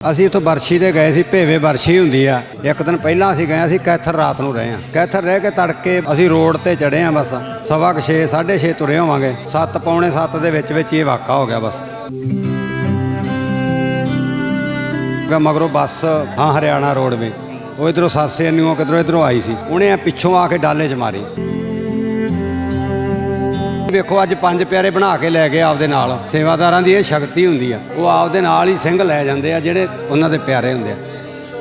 ਅਸੀਂ ਇੱਥੋਂ ਬਰਸ਼ੀ ਤੇ ਗਏ ਸੀ, ਭੇਵੇ ਬਰਸ਼ੀ ਹੁੰਦੀ ਆ। ਇੱਕ ਦਿਨ ਪਹਿਲਾਂ ਅਸੀਂ ਗਏ ਸੀ ਕੈਥਰ ਰਾਤ ਨੂੰ ਰਹੇ ਆ ਕੈਥਰ ਰਹਿ ਕੇ ਤੜਕੇ ਅਸੀਂ ਰੋਡ ਤੇ ਚੜੇ ਆ ਬਸ। ਸਵਾ ਕੁ 6 6:30 ਤੁਰੇ ਹੋਵਾਂਗੇ। 7 ਪੌਣੇ 7 ਦੇ ਵਿੱਚ ਵਿੱਚ ਹੀ ਇਹ ਵਾਕਾ ਹੋ ਗਿਆ ਬਸ। ਮਗਰੋਂ ਬੱਸ, ਹਾਂ, ਹਰਿਆਣਾ ਰੋਡਵੇ। ਉਹ ਇਧਰੋਂ ਸਰਸੇ ਨੂੰ ਕਿਧਰੋਂ ਇਧਰੋਂ ਆਈ ਸੀ। ਉਹਨੇ ਪਿੱਛੋਂ ਆ ਕੇ ਡਾਲੇ 'ਚ ਮਾਰੀ। ਵੇਖੋ ਅੱਜ ਪੰਜ ਪਿਆਰੇ ਬਣਾ ਕੇ ਲੈ ਗਏ ਆਪਦੇ ਨਾਲ। ਸੇਵਾਦਾਰਾਂ ਦੀ ਇਹ ਸ਼ਕਤੀ ਹੁੰਦੀ ਆ। ਉਹ ਆਪਦੇ ਨਾਲ ਹੀ ਸਿੰਘ ਲੈ ਜਾਂਦੇ ਆ ਜਿਹੜੇ ਉਹਨਾਂ ਦੇ ਪਿਆਰੇ ਹੁੰਦੇ ਆ।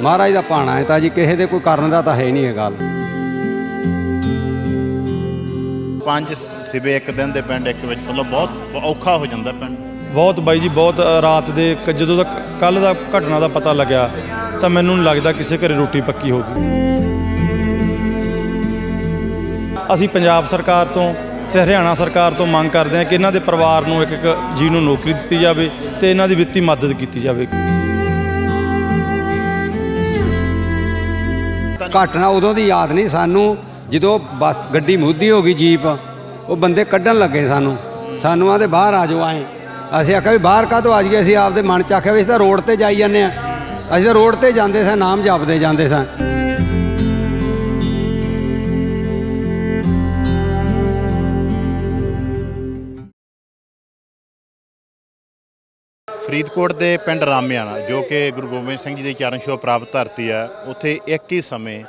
ਮਹਾਰਾਜ ਦਾ ਭਾਣਾ ਹੈ ਤਾਂ ਜੀ ਕਿਸੇ ਦੇ ਕੋਈ ਕਰਨ ਦਾ ਤਾਂ ਹੈ ਨਹੀਂ ਇਹ ਗੱਲ। ਪੰਜ ਸਿਵੇ ਇੱਕ ਦਿਨ ਦੇ ਪਿੰਡ ਇੱਕ ਵਿੱਚ ਮਤਲਬ ਬਹੁਤ ਔਖਾ ਹੋ ਜਾਂਦਾ ਪਿੰਡ। ਬਹੁਤ ਬਾਈ ਜੀ ਬਹੁਤ ਰਾਤ ਦੇ ਜਦੋਂ ਦਾ ਕੱਲ ਦਾ ਘਟਨਾ ਦਾ ਪਤਾ ਲੱਗਿਆ ਤਾਂ ਮੈਨੂੰ ਨਹੀਂ ਲੱਗਦਾ ਕਿਸੇ ਘਰੇ ਰੋਟੀ ਪੱਕੀ ਹੋਗੀ ਅਸੀਂ ਪੰਜਾਬ ਸਰਕਾਰ ਤੋਂ ਤੇ ਹਰਿਆਣਾ ਸਰਕਾਰ ਤੋਂ ਮੰਗ ਕਰਦੇ ਹਾਂ ਕਿ ਇਹਨਾਂ ਦੇ ਪਰਿਵਾਰ ਨੂੰ ਇੱਕ ਇੱਕ ਜੀ ਨੂੰ ਨੌਕਰੀ ਦਿੱਤੀ ਜਾਵੇ ਤੇ ਇਹਨਾਂ ਦੀ ਵਿੱਤੀ ਮਦਦ ਕੀਤੀ ਜਾਵੇ। ਘਟਨਾ ਉਦੋਂ ਦੀ ਯਾਦ ਨਹੀਂ ਸਾਨੂੰ, ਜਦੋਂ ਬੱਸ ਗੱਡੀ ਮੁੱਦੀ ਹੋ ਗਈ ਜੀਪ, ਉਹ ਬੰਦੇ ਕੱਢਣ ਲੱਗੇ ਸਾਨੂੰ। ਸਾਨੂੰ ਆਦੇ ਬਾਹਰ ਆ ਜਾਓ ਆਏ। ਅਸੀਂ ਆਖਿਆ ਵੀ ਬਾਹਰ ਕਾਹਤੋਂ ਆ ਜਾਈਏ? ਅਸੀਂ ਆਪਦੇ ਮਨ ਚ ਆਖਿਆ ਵੀ ਅਸੀਂ ਤਾਂ ਰੋਡ ਤੇ ਜਾਈ ਜਾਂਦੇ ਆ। ਅਸੀਂ ਤਾਂ ਰੋਡ ਤੇ ਜਾਂਦੇ ਸਾਂ, ਨਾਮ ਜਪਦੇ ਜਾਂਦੇ ਸਾਂ। ਫਰੀਦਕੋਟ ਦੇ ਪਿੰਡ ਰਾਮਿਆਣਾ, ਜੋ ਕਿ ਗੁਰੂ ਗੋਬਿੰਦ ਸਿੰਘ ਜੀ ਦੀ ਚਰਨ ਛੋਹ ਪ੍ਰਾਪਤ ਧਰਤੀ ਹੈ, ਉੱਥੇ ਇੱਕ ਹੀ ਸਮੇਂ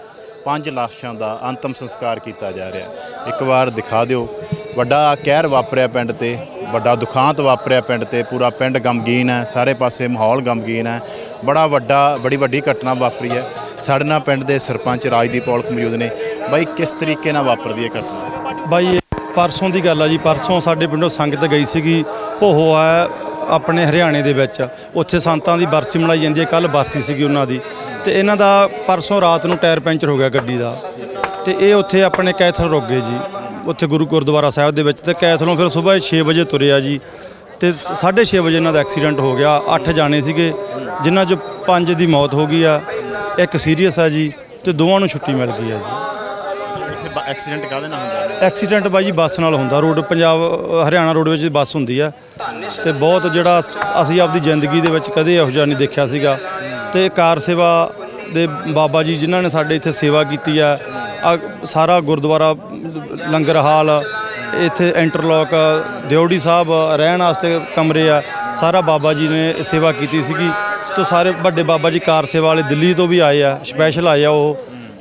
ਪੰਜ ਲਾਸ਼ਾਂ ਦਾ ਅੰਤਮ ਸੰਸਕਾਰ ਕੀਤਾ ਜਾ ਰਿਹਾ ਇੱਕ ਵਾਰ ਦਿਖਾ ਦਿਓ, ਵੱਡਾ ਕਹਿਰ ਵਾਪਰਿਆ ਪਿੰਡ ਤੇ, ਵੱਡਾ ਦੁਖਾਂਤ ਵਾਪਰਿਆ ਪਿੰਡ ਤੇ, ਪੂਰਾ ਪਿੰਡ ਗਮਗੀਨ ਹੈ, ਸਾਰੇ ਪਾਸੇ ਮਾਹੌਲ ਗਮਗੀਨ ਹੈ। ਬੜਾ ਵੱਡਾ, ਬੜੀ ਵੱਡੀ ਘਟਨਾ ਵਾਪਰੀ ਹੈ। ਸਾਡੇ ਨਾਲ ਪਿੰਡ ਦੇ ਸਰਪੰਚ ਰਾਜਦੀਪ ਔਲਖ ਮੌਜੂਦ ਨੇ। ਬਾਈ, ਕਿਸ ਤਰੀਕੇ ਨਾਲ ਵਾਪਰਦੀ ਹੈ ਘਟਨਾ? ਬਾਈ ਪਰਸੋਂ ਦੀ ਗੱਲ ਆ ਜੀ। ਪਰਸੋਂ ਸਾਡੇ ਪਿੰਡੋਂ ਸੰਗਤ ਗਈ ਸੀਗੀ। ਭੋਹੋ ਆ ਆਪਣੇ ਹਰਿਆਣੇ ਦੇ ਵਿੱਚ। ਉੱਥੇ ਸੰਤਾਂ ਦੀ ਬਰਸੀ ਮਨਾਈ ਜਾਂਦੀ ਹੈ ਕੱਲ ਬਰਸੀ ਸੀਗੀ ਉਹਨਾਂ ਦੀ। ਤੇ ਇਹਨਾਂ ਦਾ ਪਰਸੋਂ ਰਾਤ ਨੂੰ ਟਾਇਰ ਪੈਂਚਰ ਹੋ ਗਿਆ ਗੱਡੀ ਦਾ। ਤੇ ਇਹ ਉੱਥੇ ਆਪਣੇ ਕੈਥਲ ਰੁਕ ਗਏ ਜੀ, ਉੱਥੇ ਗੁਰੂ ਗੁਰਦੁਆਰਾ ਸਾਹਿਬ ਦੇ ਵਿੱਚ। ਤੇ ਕੈਥਲੋਂ ਫਿਰ ਸਵੇਰ 6 ਵਜੇ ਤੁਰਿਆ ਆ ਜੀ। ਤੇ 6:30 ਵਜੇ ਇਹਨਾਂ ਦਾ ਐਕਸੀਡੈਂਟ ਹੋ ਗਿਆ। 8 ਜਾਣੇ ਸੀਗੇ, ਜਿਨ੍ਹਾਂ 'ਚ ਪੰਜ ਦੀ ਮੌਤ ਹੋ ਗਈ ਆ। ਇੱਕ ਸੀਰੀਅਸ ਆ ਜੀ, ਤੇ ਦੋਵਾਂ ਨੂੰ ਛੁੱਟੀ ਮਿਲ ਗਈ ਆ ਜੀ। ਐਕਸੀਡੈਂਟ ਕਾਹਦੇ ਨਾਲ ਹੁੰਦਾ? ਐਕਸੀਡੈਂਟ ਬਾਈ ਜੀ ਬੱਸ ਨਾਲ ਹੁੰਦਾ। ਰੋਡ ਪੰਜਾਬ, ਹਰਿਆਣਾ ਰੋਡ ਵਿੱਚ ਬੱਸ ਹੁੰਦੀ ਆ। ਤੇ ਬਹੁਤ ਜਿਹੜਾ ਅਸੀਂ ਆਪਦੀ ਜ਼ਿੰਦਗੀ ਦੇ ਵਿੱਚ ਕਦੇ ਇਹੋ ਜਿਹਾ ਨਹੀਂ ਦੇਖਿਆ ਸੀਗਾ। ਤੇ ਕਾਰ ਸੇਵਾ ਦੇ ਬਾਬਾ ਜੀ ਜਿਨ੍ਹਾਂ ਨੇ ਸਾਡੇ ਇੱਥੇ ਸੇਵਾ ਕੀਤੀ ਆ ਆਹ ਸਾਰਾ ਗੁਰਦੁਆਰਾ, ਲੰਗਰ ਹਾਲ, ਇੱਥੇ ਇੰਟਰਲੋਕ ਦਿਉੜੀ ਸਾਹਿਬ ਰਹਿਣ ਵਾਸਤੇ ਕਮਰੇ ਆ, ਸਾਰਾ ਬਾਬਾ ਜੀ ਨੇ ਸੇਵਾ ਕੀਤੀ ਸੀਗੀ। ਤੇ ਸਾਰੇ ਵੱਡੇ ਬਾਬਾ ਜੀ ਕਾਰ ਸੇਵਾ ਵਾਲੇ ਦਿੱਲੀ ਤੋਂ ਵੀ ਆਏ ਆ, ਸਪੈਸ਼ਲ ਆਏ ਆ ਉਹ।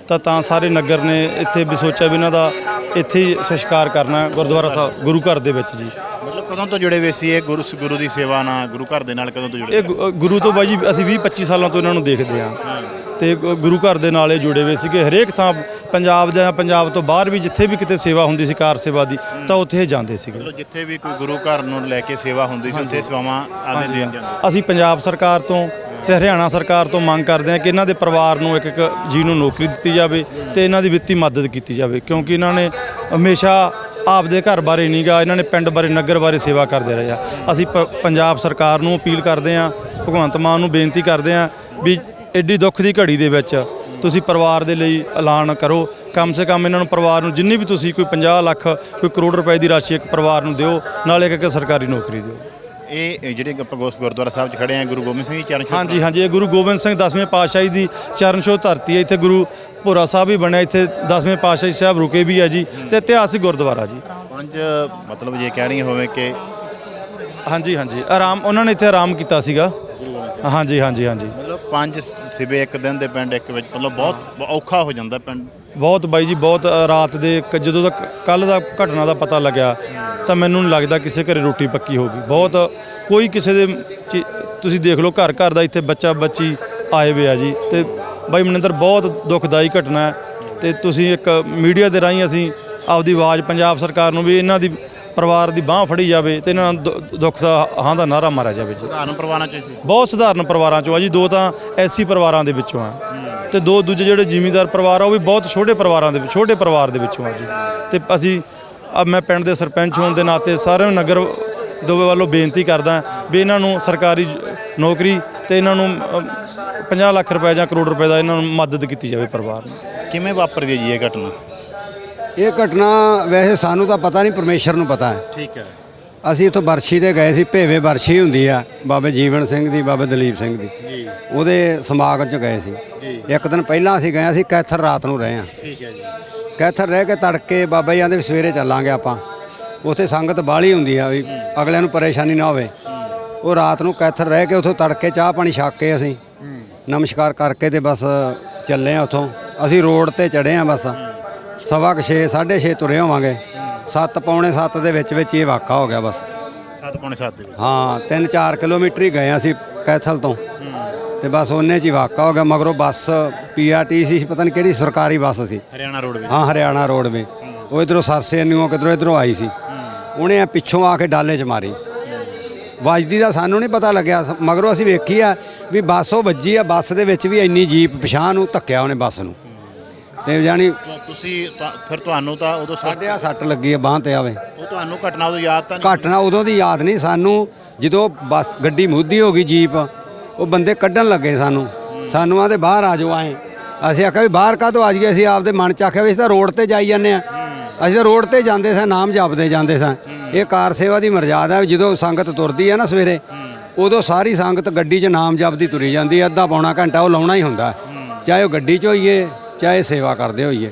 ਤਾਂ ਤਾਂ ਸਾਰੇ ਨਗਰ ਨੇ ਇੱਥੇ ਵੀ ਸੋਚਿਆ ਵੀ ਇਹਨਾਂ ਦਾ ਇੱਥੇ ਹੀ ਸੰਸਕਾਰ ਕਰਨਾ ਗੁਰਦੁਆਰਾ ਸਾਹਿਬ ਗੁਰੂ ਘਰ ਦੇ ਵਿੱਚ ਜੀ। ਮਤਲਬ ਕਦੋਂ ਤੋਂ ਜੁੜੇ ਹੋਏ ਸੀ ਇਹ ਗੁਰੂ ਗੁਰੂ ਦੀ ਸੇਵਾ ਨਾਲ ਗੁਰੂ ਘਰ ਦੇ ਨਾਲ ਕਦੋਂ ਤੋਂ ਜੁੜੇ ਇਹ ਗੁ- ਗੁਰੂ ਤੋਂ ਬਾਈ ਜੀ ਅਸੀਂ 20 25 ਸਾਲਾਂ ਤੋਂ ਇਹਨਾਂ ਨੂੰ ਦੇਖਦੇ ਹਾਂ। ਤੇ ਗੁ- ਗੁਰੂ ਘਰ ਦੇ ਨਾਲ ਇਹ ਜੁੜੇ ਹੋਏ ਸੀਗੇ। ਹਰੇਕ ਥਾਂ ਪੰਜਾਬ ਜਾਂ ਪੰਜਾਬ ਤੋਂ ਬਾਹਰ ਵੀ ਜਿੱਥੇ ਵੀ ਕਿਤੇ ਸੇਵਾ ਹੁੰਦੀ ਸੀ ਕਾਰ ਸੇਵਾ ਦੀ ਤਾਂ ਉੱਥੇ ਇਹ ਜਾਂਦੇ ਸੀਗੇ। ਮਤਲਬ ਜਿੱਥੇ ਵੀ ਕੋਈ ਗੁਰੂ ਘਰ ਨੂੰ ਲੈ ਕੇ ਸੇਵਾ ਹੁੰਦੀ ਸੀ ਉੱਥੇ ਸੇਵਾਵਾਂ ਆਦੇ ਦੇਣ ਜਾਂਦੇ ਅਸੀਂ ਪੰਜਾਬ ਸਰਕਾਰ ਤੋਂ ਤੇ ਹਰਿਆਣਾ ਸਰਕਾਰ ਤੋਂ ਮੰਗ ਕਰਦੇ ਹਾਂ ਕਿ ਇਹਨਾਂ ਦੇ ਪਰਿਵਾਰ ਨੂੰ ਇੱਕ ਇੱਕ ਜੀ ਨੂੰ ਨੌਕਰੀ ਦਿੱਤੀ ਜਾਵੇ ਤੇ ਇਹਨਾਂ ਦੀ ਵਿੱਤੀ ਮਦਦ ਕੀਤੀ ਜਾਵੇ, ਕਿਉਂਕਿ ਇਹਨਾਂ ਨੇ ਹਮੇਸ਼ਾ ਆਪਦੇ ਘਰ ਬਾਰੇ ਨਹੀਂਗਾ ਇਹਨਾਂ ਨੇ ਪਿੰਡ ਬਾਰੇ, ਨਗਰ ਬਾਰੇ ਸੇਵਾ ਕਰਦੇ ਰਹੇ ਆ। ਅਸੀਂ ਪ- ਪੰਜਾਬ ਸਰਕਾਰ ਨੂੰ ਅਪੀਲ ਕਰਦੇ ਹਾਂ, ਭਗਵੰਤ ਮਾਨ ਨੂੰ ਬੇਨਤੀ ਕਰਦੇ ਹਾਂ ਵੀ ਐਡੀ ਦੁੱਖ ਦੀ ਘੜੀ ਦੇ ਵਿੱਚ ਤੁਸੀਂ ਪਰਿਵਾਰ ਦੇ ਲਈ ਐਲਾਨ ਕਰੋ। ਕਮ ਸੇ ਕਮ ਇਹਨਾਂ ਨੂੰ ਪਰਿਵਾਰ ਨੂੰ ਜਿੰਨੀ ਵੀ ਤੁਸੀਂ ਕੋਈ 50 ਲੱਖ, ਕੋਈ ਕਰੋੜ ਰੁਪਏ ਦੀ ਰਾਸ਼ੀ ਇੱਕ ਪਰਿਵਾਰ ਨੂੰ ਦਿਓ, ਨਾਲ ਇੱਕ ਇੱਕ ਸਰਕਾਰੀ ਨੌਕਰੀ ਦਿਓ। ਇਹ ਜਿਹੜੇ ਆਪਾਂ ਗੁਰ- ਗੁਰਦੁਆਰਾ ਸਾਹਿਬ 'ਚ ਖੜੇ ਆ ਗੁਰੂ ਗੋਬਿੰਦ ਸਿੰਘ ਜੀ ਚਰਨ ਛੋਹ ਹਾਂਜੀ ਹਾਂਜੀ ਇਹ ਗੁਰੂ ਗੋਬਿੰਦ ਸਿੰਘ ਦਸਵੇਂ ਪਾਤਸ਼ਾਹੀ ਦੀ ਚਰਨ ਛੋਹ ਧਰਤੀ ਹੈ। ਇੱਥੇ ਗੁਰੂ ਭੋਰਾ ਸਾਹਿਬ ਵੀ ਬਣਿਆ ਇੱਥੇ ਦਸਵੇਂ ਪਾਤਸ਼ਾਹੀ ਸਾਹਿਬ ਰੁਕੇ ਵੀ ਹੈ ਜੀ ਤੇ ਇਤਿਹਾਸਿਕ ਗੁਰਦੁਆਰਾ ਜੀ। ਪੰਜ ਮਤਲਬ ਜੇ ਕਹਿਣੀ ਹੋਵੇ ਕਿ ਹਾਂਜੀ ਹਾਂਜੀ ਆਰਾਮ ਉਹਨਾਂ ਨੇ ਇੱਥੇ ਆਰਾਮ ਕੀਤਾ ਸੀਗਾ। ਹਾਂਜੀ ਹਾਂਜੀ ਹਾਂਜੀ। ਮਤਲਬ ਪੰਜ ਸਿਵੇ ਇੱਕ ਦਿਨ ਦੇ ਪਿੰਡ ਇੱਕ ਵਿੱਚ ਮਤਲਬ ਬਹੁਤ ਔਖਾ ਹੋ ਜਾਂਦਾ ਪਿੰਡ। ਬਹੁਤ ਬਾਈ ਜੀ ਬਹੁਤ ਅ, ਰਾਤ ਦੇ ਕ- ਜਦੋਂ ਦਾ ਕੱਲ ਦਾ ਘਟਨਾ ਦਾ ਪਤਾ ਲੱਗਿਆ ਤਾਂ ਮੈਨੂੰ ਨਹੀਂ ਲੱਗਦਾ ਕਿਸੇ ਘਰੇ ਰੋਟੀ ਪੱਕੀ ਹੋਗੀ ਬਹੁਤ ਕੋਈ ਕਿਸੇ ਦੇ ਚੀ- ਤੁਸੀਂ ਦੇਖ ਲਓ ਘਰ ਘਰ ਦਾ ਇੱਥੇ ਬੱਚਾ ਬੱਚੀ ਆਏ ਵੇ ਆ ਜੀ। ਤੇ ਬਾਈ ਮਨਿੰਦਰ ਬਹੁਤ ਦੁਖਦਾਈ ਘਟਨਾ ਹੈ। ਤੇ ਤੁਸੀਂ ਇੱਕ ਮੀਡੀਆ ਦੇ ਰਾਹੀਂ ਅਸੀਂ ਆਪਦੀ ਆਵਾਜ਼ ਪੰਜਾਬ ਸਰਕਾਰ ਨੂੰ ਵੀ ਇਹਨਾਂ ਦੀ ਪਰਿਵਾਰ ਦੀ ਬਾਹ ਫੜੀ ਜਾਵੇ ਤੇ ਇਹਨਾਂ ਨੂੰ ਦੁ- ਦੁੱਖ ਦਾ ਹਾਂ ਦਾ ਨਾਰਾ ਮਾਰਿਆ ਜਾਵੇ ਜੀ। ਸਧਾਰਨ ਪਰਿਵਾਰਾਂ 'ਚ ਸੀ। ਬਹੁਤ ਸਧਾਰਨ ਪਰਿਵਾਰਾਂ ਚੋਂ ਆ ਜੀ। ਦੋ ਤਾਂ ਐਸੀ ਪਰਿਵਾਰਾਂ ਦੇ ਵਿੱਚੋਂ ਆ। ਤੇ ਦੋ ਦੂਜੇ ਜਿਹੜੇ ਜ਼ਿਮੀਂਦਾਰ ਪਰਿਵਾਰ ਆ ਉਹ ਵੀ ਬਹੁਤ ਛੋਟੇ ਪਰਿਵਾਰਾਂ ਦੇ ਵਿੱਚ ਛੋਟੇ ਪਰਿਵਾਰ ਦੇ ਵਿੱਚੋਂ ਆ ਜੀ। ਤੇ ਅਸੀਂ ਅਬ ਮੈਂ ਪਿੰਡ ਦੇ ਸਰਪੰਚ ਹੋਣ ਦੇ ਨਾਤੇ ਸਾਰੇ ਨਗਰ ਦੋ ਵੱਲੋਂ ਬੇਨਤੀ ਕਰਦਾ ਵੀ ਇਹਨਾਂ ਨੂੰ ਸਰਕਾਰੀ ਨੌਕਰੀ ਤੇ ਇਹਨਾਂ ਨੂੰ ਅਮ, 50 ਲੱਖ ਰੁਪਏ ਜਾਂ ਕਰੋੜ ਰੁਪਏ ਦਾ ਇਹਨਾਂ ਨੂੰ ਮਦਦ ਕੀਤੀ ਜਾਵੇ ਪਰਿਵਾਰ ਨੂੰ। ਕਿਵੇਂ ਵਾਪਰਦੀ ਹੈ ਜੀ ਇਹ ਘਟਨਾ? ਇਹ ਘਟਨਾ ਵੈਸੇ ਸਾਨੂੰ ਤਾਂ ਪਤਾ ਨਹੀਂ ਪਰਮੇਸ਼ਰ ਨੂੰ ਪਤਾ ਹੈ। ਠੀਕ ਹੈ। ਅਸੀਂ ਇੱਥੋਂ ਬਰਸ਼ੀ ਤੇ ਗਏ ਸੀ ਭੇਵੇ ਬਰਸ਼ੀ ਹੁੰਦੀ ਆ ਬਾਬੇ ਜੀਵਨ ਸਿੰਘ ਦੀ ਬਾਬੇ ਦਲੀਪ ਸਿੰਘ ਦੀ। ਜੀ। ਉਹਦੇ ਸਮਾਗਮ 'ਚ ਗਏ ਸੀ। ਜੀ। ਇੱਕ ਦਿਨ ਪਹਿਲਾਂ ਅਸੀਂ ਗਏ ਅਸੀਂ ਕੈਥਰ ਰਾਤ ਨੂੰ ਰਹੇ ਆ ਠੀਕ ਹੈ ਜੀ। ਕੈਥਰ ਰਹਿ ਕੇ ਤੜਕੇ ਬਾਬਾ ਜੀ ਆਂਦੇ ਵੀ ਸਵੇਰੇ ਚੱਲਾਂਗੇ ਆਪਾਂ। ਉੱਥੇ ਸੰਗਤ ਬਾਹਲੀ ਹੁੰਦੀ ਆ ਵੀ ਅਗਲਿਆਂ ਨੂੰ ਪਰੇਸ਼ਾਨੀ ਨਾ ਹੋਵੇ। ਉਹ ਰਾਤ ਨੂੰ ਕੈਥਰ ਰਹਿ ਕੇ ਉੱਥੋਂ ਤੜਕੇ ਚਾਹ ਪਾਣੀ ਛਕ ਕੇ ਅਸੀਂ ਨਮਸਕਾਰ ਕਰਕੇ ਤੇ ਬਸ ਚੱਲੇ ਆ ਉੱਥੋਂ। ਅਸੀਂ ਰੋਡ ਤੇ ਚੜੇ ਆ ਬਸ। ਸਵਾ ਕੁ ਛੇ, ਸਾਢੇ 6:30 ਤੁਰੇ ਹੋਵਾਂਗੇ। 7 ਪੌਣੇ 7 ਦੇ ਵਿੱਚ ਵਿੱਚ ਇਹ ਵਾਕਾ ਹੋ ਗਿਆ ਬਸ। 7 ਪੌਣੇ 7 ਦੇ ਵਿੱਚ। ਹਾਂ 3-4 ਕਿਲੋਮੀਟਰ ਹੀ ਗਏ ਅਸੀਂ ਕੈਥਲ ਤੋਂ। ਤੇ ਬਸ ਉਹਨੇ ਚ ਹੀ ਵਾਕਾ ਹੋ ਗਿਆ ਮਗਰੋਂ ਬੱਸ ਪੀਆਰਟੀਸੀ ਪਤਾ ਨਹੀਂ ਕਿਹੜੀ ਸਰਕਾਰੀ ਬੱਸ ਸੀ। ਹਰਿਆਣਾ ਰੋਡ ਵਿੱਚ ਹਾਂ ਹਰਿਆਣਾ ਰੋਡਵੇ। ਉਹ ਇਧਰੋਂ ਸਰਸੇ ਨਿਓ ਕਿਧਰੋਂ ਇਧਰੋਂ ਆਈ ਸੀ। ਉਹਨੇ ਆ ਪਿੱਛੋਂ ਆ ਕੇ ਡਾਲੇ 'ਚ ਮਾਰੀ। ਵੱਜਦੀ ਦਾ ਸਾਨੂੰ ਨਹੀਂ ਪਤਾ ਲੱਗਿਆ। ਸ- ਮਗਰੋਂ ਅਸੀਂ ਵੇਖੀ ਆ ਵੀ ਬੱਸ ਉਹ ਵੱਜੀ ਆ ਬੱਸ ਦੇ ਵਿੱਚ ਵੀ ਇੰਨੀ ਜੀਪ ਪਛਾਣ ਨੂੰ ਧੱਕਿਆ ਉਹਨੇ ਬੱਸ ਨੂੰ। ਤੇ ਜਾਨੀ ਤਾਂ ਤੁਸੀਂ ਫਿਰ ਤੁਹਾਨੂੰ ਤਾਂ ਉਦੋਂ ਸਾ- ਸਾਡੇ ਆ ਸੱਟ ਲੱਗੀ ਆ ਬਾਂਹ ਤੇ ਆਵੇ। ਉਹ ਤੁਹਾਨੂੰ ਘਟਨਾ ਉਦੋਂ ਯਾਦ ਤਾਂ ਨਹੀਂ ਘਟਨਾ ਉਦੋਂ ਦੀ ਯਾਦ ਨਹੀਂ ਸਾਨੂੰ। ਜਦੋਂ ਬੱਸ ਗੱਡੀ ਮੁੱਦੀ ਹੋ ਗਈ ਜੀਪ ਉਹ ਬੰਦੇ ਕੱਢਣ ਲੱਗੇ ਸਾਨੂੰ। ਸਾਨੂੰ ਆਦੇ ਬਾਹਰ ਆ ਜਾਓ ਆਏ। ਅਸੀਂ ਆਖਿਆ ਵੀ ਬਾਹਰ ਕਾਹਤੋਂ ਆ ਜਾਈਏ? ਅਸੀਂ ਆਪਦੇ ਮਨ ਚ ਆਖਿਆ ਵੀ ਅਸੀਂ ਤਾਂ ਰੋਡ ਤੇ ਜਾਈ ਜਾਂਦੇ ਆ। ਅਸੀਂ ਤਾਂ ਰੋਡ ਤੇ ਜਾਂਦੇ ਸਾਂ, ਨਾਮ ਜਪਦੇ ਜਾਂਦੇ ਸਾਂ। ਇਹ ਕਾਰ ਸੇਵਾ ਦੀ ਮਰਜ਼ਾਦਾ ਹੈ ਵੀ ਜਦੋਂ ਸੰਗਤ ਤੁਰਦੀ ਹੈ ਨਾ ਸਵੇਰੇ, ਉਦੋਂ ਸਾਰੀ ਸੰਗਤ ਗੱਡੀ 'ਚ ਨਾਮ ਜਪਦੀ ਤੁਰੀ ਜਾਂਦੀ ਹੈ। ਅੱਧਾ ਪੌਣਾ ਘੰਟਾ ਉਹ ਲਾਉਣਾ ਹੀ ਹੁੰਦਾ। ਚਾਹੇ ਉਹ ਗੱਡੀ 'ਚ ਹੋਈਏ, ਚਾਹੇ ਸੇਵਾ ਕਰਦੇ ਹੋਈਏ।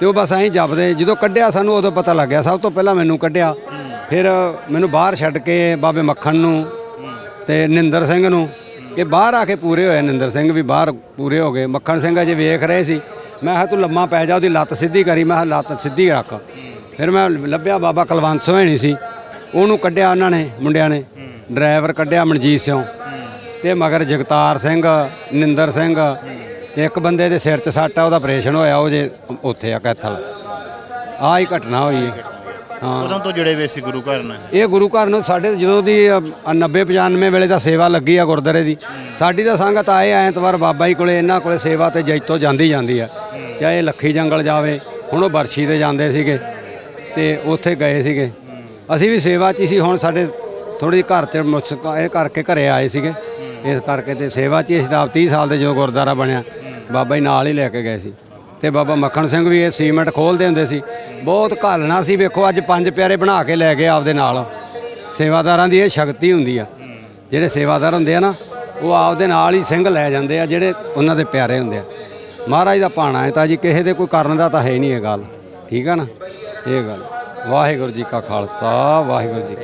ਤੇ ਉਹ ਬਸ ਐਂ ਜਪਦੇ। ਜਦੋਂ ਕੱਢਿਆ ਸਾਨੂੰ, ਉਦੋਂ ਪਤਾ ਲੱਗ ਗਿਆ। ਸਭ ਤੋਂ ਪਹਿਲਾਂ ਮੈਨੂੰ ਕੱਢਿਆ। ਫਿਰ ਮੈਨੂੰ ਬਾਹਰ ਛੱਡ ਕੇ ਬਾਬੇ ਮੱਖਣ ਨੂੰ ਤੇ ਨਿੰਦਰ ਸਿੰਘ ਨੂੰ ਇਹ ਬਾਹਰ ਆ ਕੇ ਪੂਰੇ ਹੋਏ ਨਿੰਦਰ ਸਿੰਘ ਵੀ ਬਾਹਰ ਪੂਰੇ ਹੋ ਗਏ। ਮੱਖਣ ਸਿੰਘ ਅਜੇ ਵੇਖ ਰਹੇ ਸੀ। ਮੈਂ ਕਿਹਾ ਤੂੰ ਲੰਮਾ ਪੈ ਜਾ, ਉਹਦੀ ਲੱਤ ਸਿੱਧੀ ਕਰੀ। ਮੈਂ ਕਿਹਾ ਲੱਤ ਸਿੱਧੀ ਰੱਖ। ਫਿਰ ਮੈਂ ਲੱਭਿਆ ਬਾਬਾ ਕੁਲਵੰਤ ਸੋਹਣੀ ਸੀ। ਉਹਨੂੰ ਕੱਢਿਆ ਉਹਨਾਂ ਨੇ, ਮੁੰਡਿਆਂ ਨੇ। ਡਰਾਈਵਰ ਕੱਢਿਆ ਮਨਜੀਤ ਸਿੰਘ ਤੇ ਮਗਰ ਜਗਤਾਰ ਸਿੰਘ, ਨਿੰਦਰ ਸਿੰਘ ਤੇ ਇੱਕ ਬੰਦੇ ਦੇ ਸਿਰ 'ਚ ਸੱਟ ਆ, ਉਹਦਾ ਆਪਰੇਸ਼ਨ ਹੋਇਆ, ਉਹ ਜੇ ਉੱਥੇ ਆ ਕੈਥਲ। ਆਹ ਹੀ ਘਟਨਾ ਹੋਈ ਹੈ। ਉਦੋਂ ਤੋਂ ਜੁੜੇ ਹੋਏ ਸੀ ਗੁਰੂ ਘਰ ਨਾਲ? ਇਹ ਗੁਰੂ ਘਰ ਨੂੰ ਸਾਡੇ ਜਦੋਂ ਦੀ 90 95 ਵੇਲੇ ਦਾ ਸੇਵਾ ਲੱਗੀ ਆ ਗੁਰਦਾਰੇ ਦੀ। ਸਾਡੀ ਤਾਂ ਸੰਗਤ ਆਏ ਐਤਵਾਰ ਬਾਬਾ ਜੀ ਕੋਲੇ ਇਹਨਾਂ ਕੋਲੇ ਸੇਵਾ ਤੇ ਜੈਤੋ ਜਾਂਦੀ ਜਾਂਦੀ ਆ। ਚਾਹੇ ਲੱਖੀ ਜੰਗਲ ਜਾਵੇ ਹੁਣ ਉਹ ਬਰਛੀ ਤੇ ਜਾਂਦੇ ਸੀਗੇ ਤੇ ਉੱਥੇ ਗਏ ਸੀਗੇ। ਅਸੀਂ ਵੀ ਸੇਵਾ 'ਚ ਹੀ ਸੀ ਹੁਣ ਸਾਡੇ ਥੋੜੀ ਘਰ 'ਚ ਮੁਸ਼ਕ ਇਹ ਕਰਕੇ ਘਰੇ ਆਏ ਸੀਗੇ। ਇਸ ਕਰਕੇ ਤੇ ਸੇਵਾ 'ਚ ਤਾਂ ਆਪ 30 ਸਾਲ ਦੇ ਜੋ ਗੁਰਦਾਰਾ ਬਣਿਆ ਬਾਬਾ ਜੀ ਨਾਲ ਹੀ ਲੈ ਕੇ ਗਏ ਸੀ। ਤੇ ਬਾਬਾ ਮੱਖਣ ਸਿੰਘ ਵੀ ਇਹ ਸੀਮੈਂਟ ਖੋਲਦੇ ਹੁੰਦੇ ਸੀ। ਬਹੁਤ ਘਾਲਣਾ ਸੀ, ਵੇਖੋ ਅੱਜ ਪੰਜ ਪਿਆਰੇ ਬਣਾ ਕੇ ਲੈ ਗਏ ਆਪਦੇ ਨਾਲ। ਸੇਵਾਦਾਰਾਂ ਦੀ ਇਹ ਸ਼ਕਤੀ ਹੁੰਦੀ ਆ। ਜਿਹੜੇ ਸੇਵਾਦਾਰ ਹੁੰਦੇ ਆ ਨਾ, ਉਹ ਆਪਦੇ ਨਾਲ ਹੀ ਸਿੰਘ ਲੈ ਜਾਂਦੇ ਆ, ਜਿਹੜੇ ਉਹਨਾਂ ਦੇ ਪਿਆਰੇ ਹੁੰਦੇ ਆ। ਮਹਾਰਾਜ ਦਾ ਭਾਣਾ ਹੈ ਤਾਂ ਜੀ, ਕਿਸੇ ਦੇ ਕੋਈ ਕਰਨ ਦਾ ਤਾਂ ਹੈ ਨਹੀਂ ਇਹ ਗੱਲ। ਠੀਕ ਆ ਨਾ? ਇਹ ਗੱਲ। ਵਾਹਿਗੁਰੂ ਜੀ ਕਾ ਖਾਲਸਾ, ਵਾਹਿਗੁਰੂ ਜੀ